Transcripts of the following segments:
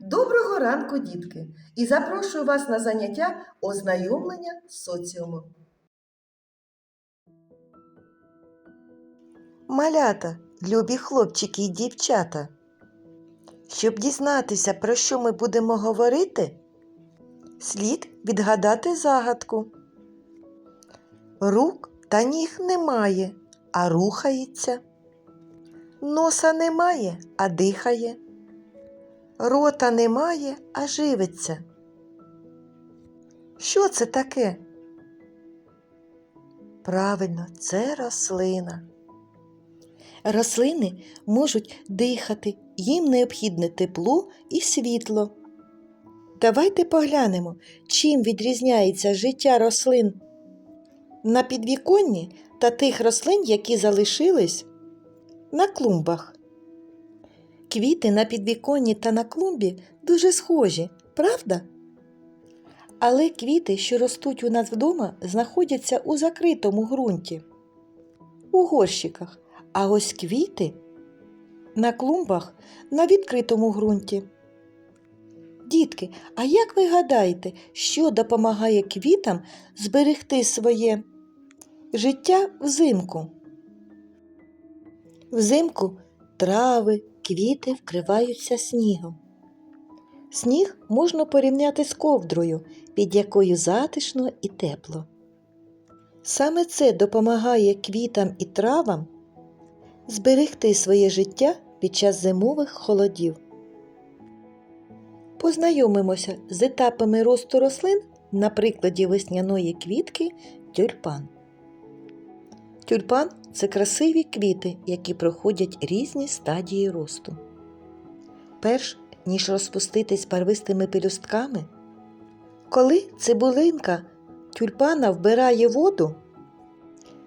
Доброго ранку, дітки! І запрошую вас на заняття ознайомлення з соціумом. Малята, любі хлопчики і дівчата. Щоб дізнатися, про що ми будемо говорити, слід відгадати загадку. Рук та ніг немає, а рухається. Носа немає, а дихає. Рота немає, а живиться. Що це таке? Правильно, це рослина. Рослини можуть дихати, їм необхідне тепло і світло. Давайте поглянемо, чим відрізняється життя рослин на підвіконні та тих рослин, які залишились на клумбах. Квіти на підвіконні та на клумбі дуже схожі, правда? Але квіти, що ростуть у нас вдома, знаходяться у закритому ґрунті, у горщиках. А ось квіти на клумбах на відкритому ґрунті. Дітки, а як ви гадаєте, що допомагає квітам зберегти своє життя взимку? Взимку трави, квіти вкриваються снігом. Сніг можна порівняти з ковдрою, під якою затишно і тепло. Саме це допомагає квітам і травам зберегти своє життя під час зимових холодів. Познайомимося з етапами росту рослин на прикладі весняної квітки тюльпан. Тюльпан це красиві квіти, які проходять різні стадії росту. Перш ніж розпуститись барвистими пелюстками, коли цибулинка тюльпана вбирає воду,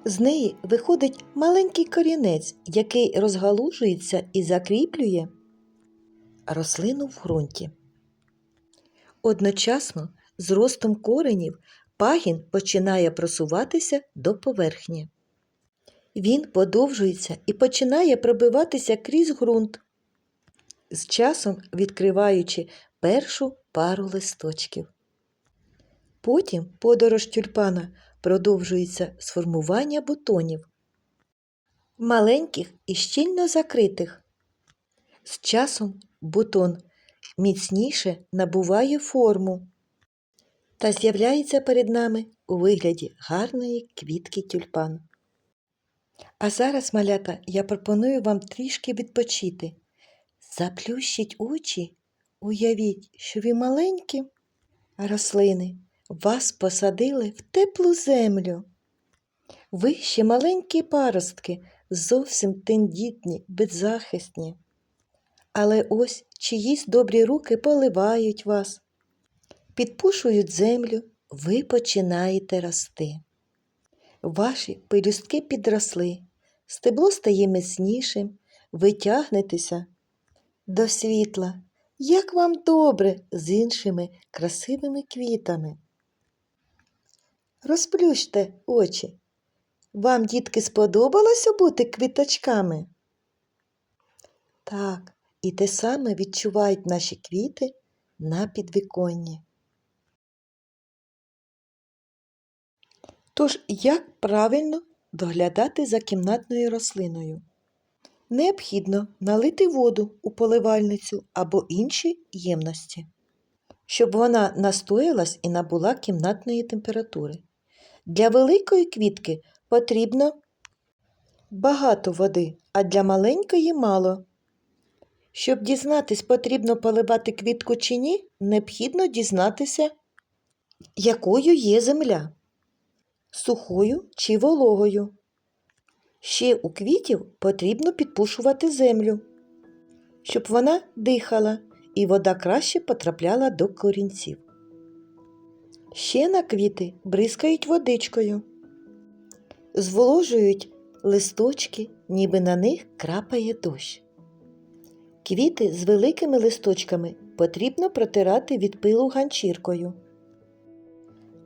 з неї виходить маленький корінець, який розгалужується і закріплює рослину в ґрунті. Одночасно з ростом коренів пагін починає просуватися до поверхні. Він подовжується і починає пробиватися крізь ґрунт, з часом відкриваючи першу пару листочків. Потім подорож тюльпана продовжується з формування бутонів, маленьких і щільно закритих. З часом бутон міцніше набуває форму та з'являється перед нами у вигляді гарної квітки тюльпан. А зараз, малята, я пропоную вам трішки відпочити. Заплющіть очі, уявіть, що ви маленькі рослини. Вас посадили в теплу землю. Ви ще маленькі паростки, зовсім тендітні, беззахисні. Але ось чиїсь добрі руки поливають вас, підпушують землю, ви починаєте рости. Ваші пелюстки підросли, стебло стає міцнішим, ви тягнетеся до світла. Як вам добре з іншими красивими квітами. Розплющте очі. Вам, дітки, сподобалося бути квіточками? Так, і те саме відчувають наші квіти на підвіконні. Тож, як правильно доглядати за кімнатною рослиною? Необхідно налити воду у поливальницю або інші ємності, щоб вона настоялась і набула кімнатної температури. Для великої квітки потрібно багато води, а для маленької мало. Щоб дізнатись, потрібно поливати квітку чи ні, необхідно дізнатися, якою є земля сухою чи вологою. Ще у квітів потрібно підпушувати землю, щоб вона дихала і вода краще потрапляла до корінців. Ще на квіти бризкають водичкою, зволожують листочки, ніби на них крапає дощ. Квіти з великими листочками потрібно протирати від пилу ганчіркою.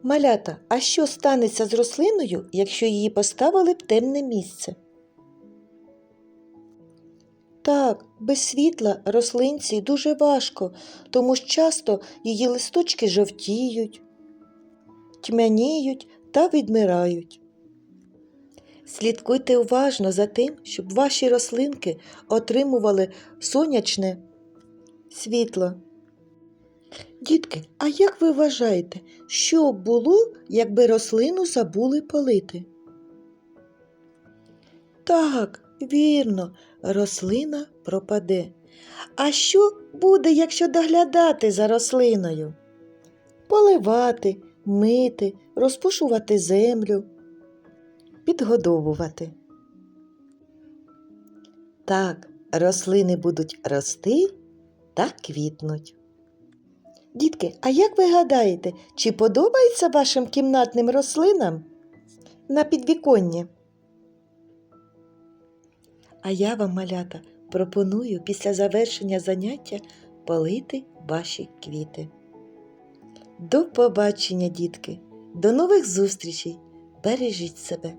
Малята, а що станеться з рослиною, якщо її поставили в темне місце? Так, без світла рослинці дуже важко, тому що часто її листочки жовтіють, тьмяніють та відмирають. Слідкуйте уважно за тим, щоб ваші рослинки отримували сонячне світло. Дітки, а як ви вважаєте, що було, якби рослину забули полити? Так, вірно, рослина пропаде. А що буде, якщо доглядати за рослиною? Поливати, мити, розпушувати землю, підгодовувати. Так, рослини будуть рости та квітнуть. Дітки, а як ви гадаєте, чи подобається вашим кімнатним рослинам на підвіконні? А я вам, малята, пропоную після завершення заняття полити ваші квіти. До побачення, дітки! До нових зустрічей! Бережіть себе!